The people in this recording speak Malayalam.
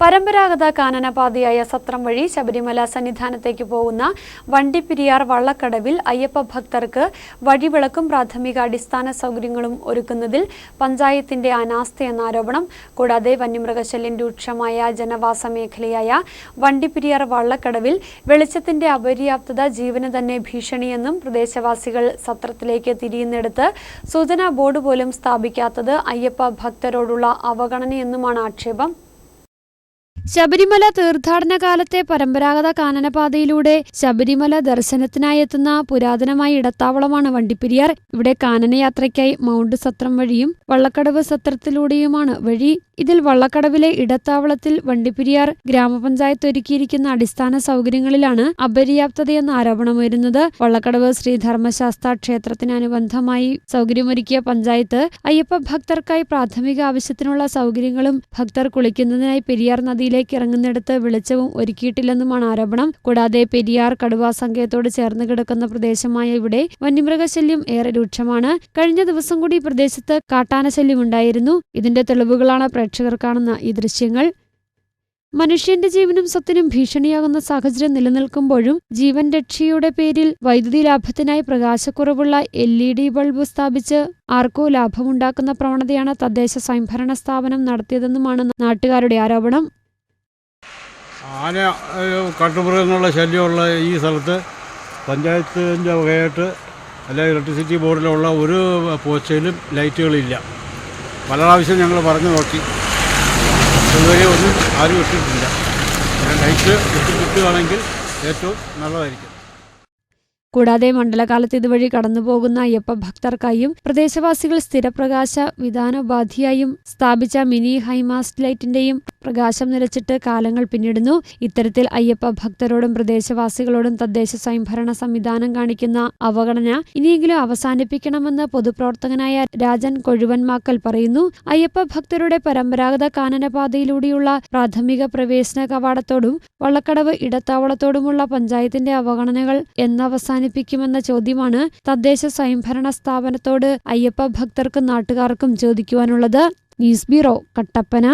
പരമ്പരാഗത കാനനപാതയായ സത്രം വഴി ശബരിമല സന്നിധാനത്തേക്ക് പോകുന്ന വണ്ടിപ്പെരിയാർ വള്ളക്കടവിൽ അയ്യപ്പ ഭക്തർക്ക് വഴിവിളക്കും പ്രാഥമിക അടിസ്ഥാന സൗകര്യങ്ങളും ഒരുക്കുന്നതിൽ പഞ്ചായത്തിന്റെ അനാസ്ഥയെന്ന ആരോപണം കൂടാതെ വന്യമൃഗശല്യം രൂക്ഷമായ ജനവാസ മേഖലയായ വണ്ടിപ്പെരിയാർ വള്ളക്കടവിൽ വെളിച്ചത്തിന്റെ അപര്യാപ്തത ജീവന് തന്നെ ഭീഷണിയെന്നും പ്രദേശവാസികൾ സത്രത്തിലേക്ക് തിരിയുന്നിടത്ത് സൂചനാ ബോർഡ് പോലും സ്ഥാപിക്കാത്തത് അയ്യപ്പ ഭക്തരോടുള്ള അവഗണനയെന്നുമാണ് ആക്ഷേപം. ശബരിമല തീർത്ഥാടന കാലത്തെ പരമ്പരാഗത കാനനപാതയിലൂടെ ശബരിമല ദർശനത്തിനായി എത്തുന്ന പുരാതനമായ ഇടത്താവളമാണ് വണ്ടിപ്പെരിയാർ. ഇവിടെ കാനനയാത്രയ്ക്കായി മൗണ്ട് സത്രം വഴിയും വള്ളക്കടവ് സത്രത്തിലൂടെയുമാണ് വഴി. ഇതിൽ വള്ളക്കടവിലെ ഇടത്താവളത്തിൽ വണ്ടിപ്പെരിയാർ ഗ്രാമപഞ്ചായത്ത് ഒരുക്കിയിരിക്കുന്ന അടിസ്ഥാന സൗകര്യങ്ങളിലാണ് അപര്യാപ്തതയെന്ന ആരോപണമുയരുന്നത്. വള്ളക്കടവ് ശ്രീ ധർമ്മശാസ്ത്ര ക്ഷേത്രത്തിനനുബന്ധമായി സൗകര്യമൊരുക്കിയ പഞ്ചായത്ത് അയ്യപ്പ ഭക്തർക്കായി പ്രാഥമിക ആവശ്യത്തിനുള്ള സൗകര്യങ്ങളും ഭക്തർ കുളിക്കുന്നതിനായി പെരിയാർ നദിയിലേക്ക് ഇറങ്ങുന്നിടത്ത് വെളിച്ചവും ഒരുക്കിയിട്ടില്ലെന്നുമാണ് ആരോപണം. കൂടാതെ പെരിയാർ കടുവാ സങ്കേതത്തോട് ചേർന്ന് കിടക്കുന്ന പ്രദേശമായ ഇവിടെ വന്യമൃഗശല്യം ഏറെ രൂക്ഷമാണ്. കഴിഞ്ഞ ദിവസം കൂടി പ്രദേശത്ത് കാട്ടാനശല്യം ഉണ്ടായിരുന്നു. ഇതിന്റെ തെളിവുകളാണ് പ്രേക്ഷകർ കാണുന്ന ഈ ദൃശ്യങ്ങൾ. മനുഷ്യന്റെ ജീവനും സ്വത്തിനും ഭീഷണിയാകുന്ന സാഹചര്യം നിലനിൽക്കുമ്പോഴും ജീവൻ രക്ഷയുടെ പേരിൽ വൈദ്യുതി ലാഭത്തിനായി പ്രകാശക്കുറവുള്ള എൽ ഇ ഡി ബൾബ് സ്ഥാപിച്ച് ആർക്കോ ലാഭമുണ്ടാക്കുന്ന പ്രവണതയാണ് തദ്ദേശ സ്വയംഭരണ സ്ഥാപനം നടത്തിയതെന്നുമാണ് നാട്ടുകാരുടെ ആരോപണം. ആന കാട്ടുമൃഗങ്ങളുടെ ശല്യമുള്ള ഈ സ്ഥലത്ത് പഞ്ചായത്തിന്റെ വകയായിട്ട് അല്ലെങ്കിൽ ഇലക്ട്രിസിറ്റി ബോർഡിലുള്ള ഒരു പോസ്റ്റയിലും ലൈറ്റുകളില്ല. പല പ്രാവശ്യം ഞങ്ങൾ പറഞ്ഞു നോക്കി. ഇതുവരെ ഒന്നും ആരും ഇട്ടിട്ടില്ല. ലൈറ്റ് ഇട്ട് കിട്ടുകയാണെങ്കിൽ ഏറ്റവും നല്ലതായിരിക്കും. കൂടാതെ മണ്ഡലകാലത്ത് ഇതുവഴി കടന്നുപോകുന്ന അയ്യപ്പ ഭക്തർക്കായും പ്രദേശവാസികൾ സ്ഥിരപ്രകാശ വിധാനോപാധിയായും സ്ഥാപിച്ച മിനി ഹൈമാസ്റ്റ് ലൈറ്റിന്റെയും പ്രകാശം നിലച്ചിട്ട് കാലങ്ങൾ പിന്നിടുന്നു. ഇത്തരത്തിൽ അയ്യപ്പ ഭക്തരോടും പ്രദേശവാസികളോടും തദ്ദേശ സ്വയംഭരണ സംവിധാനം കാണിക്കുന്ന അവഗണന ഇനിയെങ്കിലും അവസാനിപ്പിക്കണമെന്ന് പൊതുപ്രവർത്തകനായ രാജൻ കൊഴുവൻമാക്കൽ പറയുന്നു. അയ്യപ്പ ഭക്തരുടെ പരമ്പരാഗത കാനനപാതയിലൂടെയുള്ള പ്രാഥമിക പ്രവേശന കവാടത്തോടും വള്ളക്കടവ് ഇടത്താവളത്തോടുമുള്ള പഞ്ചായത്തിന്റെ അവഗണനകൾ എന്നവസാനിപ്പിക്കുമെന്ന ചോദ്യമാണ് തദ്ദേശ സ്വയംഭരണ സ്ഥാപനത്തോട് അയ്യപ്പ ഭക്തർക്കും നാട്ടുകാർക്കും ചോദിക്കുവാനുള്ളത്. News bureau Kattappana.